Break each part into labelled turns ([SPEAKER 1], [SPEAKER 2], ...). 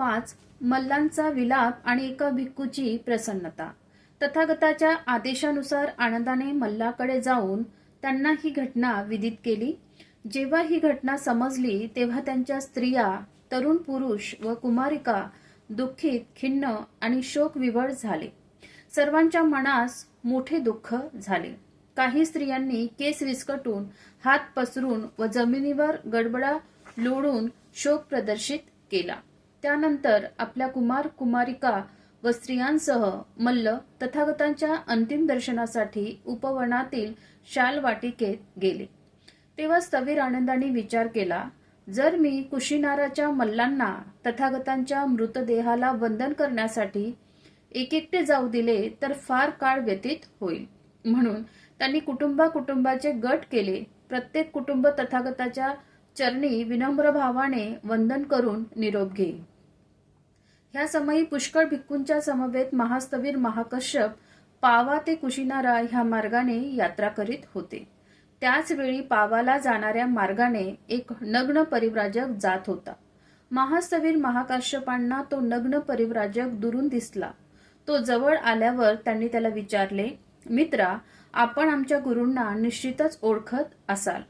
[SPEAKER 1] पाच मल्लांचा विलाप आणि एका भिक्खूची प्रसन्नता. तथागताच्या आदेशानुसार आनंदाने मल्लाकडे जाऊन त्यांना ही घटना विदित केली. जेव्हा ही घटना समजली तेव्हा त्यांच्या स्त्रिया तरुण पुरुष व कुमारिका दुःखित खिन्न आणि शोकविवळ झाले. सर्वांच्या मनास मोठे दुःख झाले. काही स्त्रियांनी केस विस्कटून हात पसरून व जमिनीवर गडबडा लोळून शोक प्रदर्शित केला. त्यानंतर आपल्या कुमार कुमारिका व स्त्रियांसह मल्ल तथागतांच्या अंतिम दर्शनासाठी उपवनातील शाल वाटिकेत गेले. तेव्हा स्थवीर आनंदाने विचार केला जर मी कुशीनाराच्या मल्लांना तथागतांच्या मृतदेहाला वंदन करण्यासाठी एक एकटे जाऊ दिले तर फार काळ व्यतीत होईल म्हणून त्यांनी कुटुंबा कुटुंबाचे गट केले. प्रत्येक कुटुंब तथागताच्या चरणी विनम्र भावाने वंदन करून निरोप घेईल. ह्या समयी पुष्कळ भिक्खूंच्या समवेत महास्तवीर महाकश्यप पावा ते कुशिनारा ह्या मार्गाने यात्रा करीत होते. त्याचवेळी पावाला जाणाऱ्या मार्गाने एक नग्न परिव्राजक जात होता. महास्तवीर महाकाश्यपांना तो नग्न परिव्राजक दुरून दिसला. तो जवळ आल्यावर त्यांनी त्याला विचारले मित्रा आपण आमच्या गुरूंना निश्चितच ओळखत असाल.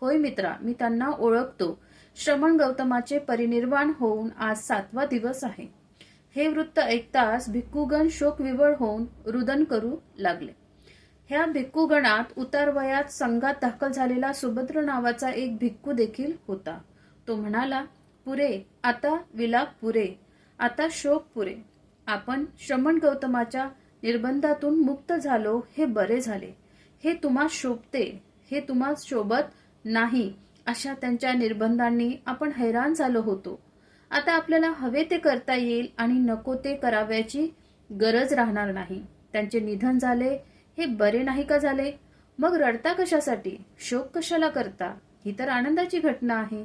[SPEAKER 1] होय मित्रा मी त्यांना ओळखतो. श्रमण गौतमाचे परिनिर्वाण होऊन आज सातवा दिवस आहे. हे वृत्त ऐकताच भिक्खूगण शोकविवळ होऊन रुदन करू लागले. ह्या भिक्खूगणात उतारवयात संघात दाखल झालेला सुभद्र नावाचा एक भिक्खू देखील होता. तो म्हणाला पुरे आता विलाप पुरे आता शोक पुरे. आपण श्रमण गौतमाच्या निर्बंधातून मुक्त झालो हे बरे झाले. हे तुम्हा शोभते हे तुम्हा शोभत नाही अशा त्यांच्या निर्बंधांनी आपण हैराण झालो होतो. आता आपल्याला हवे ते करता येईल आणि नको ते कराव्याची गरज राहणार नाही. त्यांचे निधन झाले हे बरे नाही का झाले? मग रडता कशासाठी? शोक कशाला करता? ही तर आनंदाची घटना आहे.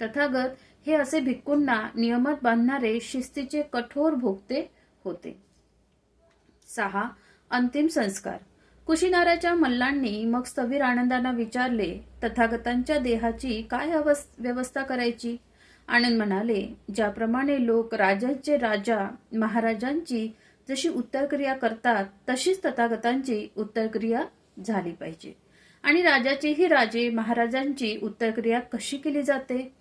[SPEAKER 1] तथागत हे असे भिक्कूंना नियमात बांधणारे शिस्तीचे कठोर भोगते होते. सहा. अंतिम संस्कार. कुशीनाराच्या मल्लांनी मग स्थवीर आनंदांना विचारले तथागतांच्या देहाची काय व्यवस्था करायची? आनंद म्हणाले ज्याप्रमाणे लोक राजांचे राजा महाराजांची जशी उत्तरक्रिया करतात तशीच तथागतांची उत्तरक्रिया झाली पाहिजे. आणि राजाचेही राजे महाराजांची उत्तरक्रिया कशी केली जाते?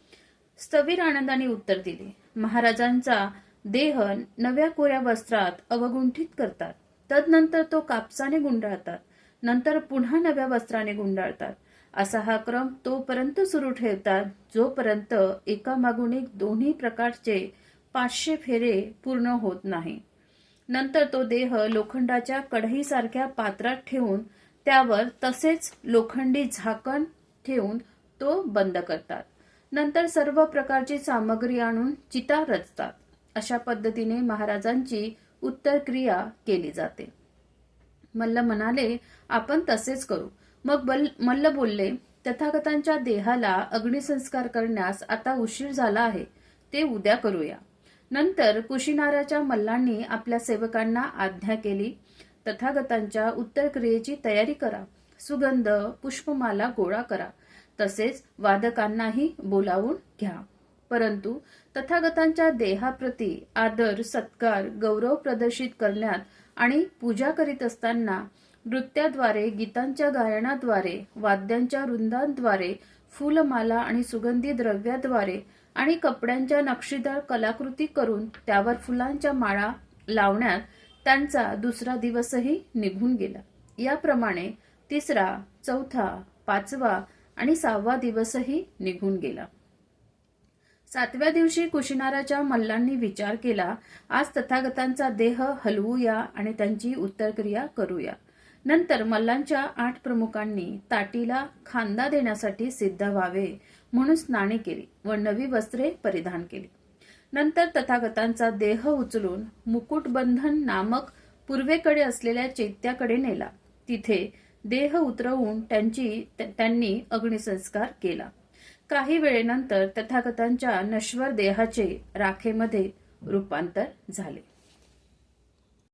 [SPEAKER 1] स्थवीर आनंदाने उत्तर दिले. महाराजांचा देह नव्या कोऱ्या वस्त्रात अवगुंठित करतात. तदनंतर तो कापसाने गुंडाळतात. नंतर पुन्हा नव्या वस्त्राने गुंडाळतात. असा हा क्रम तोपर्यंत सुरू ठेवतात जोपर्यंत एकामागून एक दोन्ही प्रकारचे पाचशे फेरे पूर्ण होत नाही. नंतर तो देह लोखंडाच्या कढईसारख्या पात्रात ठेवून त्यावर तसेच लोखंडी झाकण ठेवून तो बंद करतात. नंतर सर्व प्रकारची सामग्री आणून चिता रचतात. अशा पद्धतीने महाराजांची उत्तर क्रिया केली जाते. मल्ल म्हणाले आपण तसेच करू. मग मल्ल बोलले तथागतांच्या देहाला अग्निसंस्कार करण्यास आता उशीर झाला आहे. ते उद्या करूया. नंतर कुशीनाराच्या मल्लांनी आपल्या सेवकांना आज्ञा केली. तथागतांच्या उत्तरक्रियेची तयारी करा. सुगंध पुष्पमाला गोळा करा. तसेच वादकांनाही बोलावून घ्या. परंतु तथागतांच्या देहाप्रती आदर सत्कार गौरव प्रदर्शित करण्यात आणि पूजा करीत असताना नृत्याद्वारे गीतांच्या गायनाद्वारे वाद्यांच्या वृंदांद्वारे फुलमाला आणि सुगंधी द्रव्याद्वारे आणि कपड्यांच्या नक्षीदार कलाकृती करून त्यावर फुलांच्या माळा लावण्यात त्यांचा दुसरा दिवसही निघून गेला. याप्रमाणे तिसरा चौथा पाचवा आणि सहावा दिवसही निघून गेला. सातव्या दिवशी कुशिनाराच्या मल्लांनी विचार केला आज तथागतांचा देह हलवूया आणि त्यांची उत्तरक्रिया करूया. नंतर मल्लांच्या आठ प्रमुखांनी ताटीला खांदा देण्यासाठी सिद्ध व्हावे म्हणून स्नाने केली व नवी वस्त्रे परिधान केली. नंतर तथागतांचा देह उचलून मुकुटबंधन नामक पूर्वेकडे असलेल्या चैत्याकडे नेला. तिथे देह उतरवून त्यांची त्यांनी अग्निसंस्कार केला. काही वेळेनंतर तथागतांच्या नश्वर देहाचे राखेमध्ये रूपांतर झाले.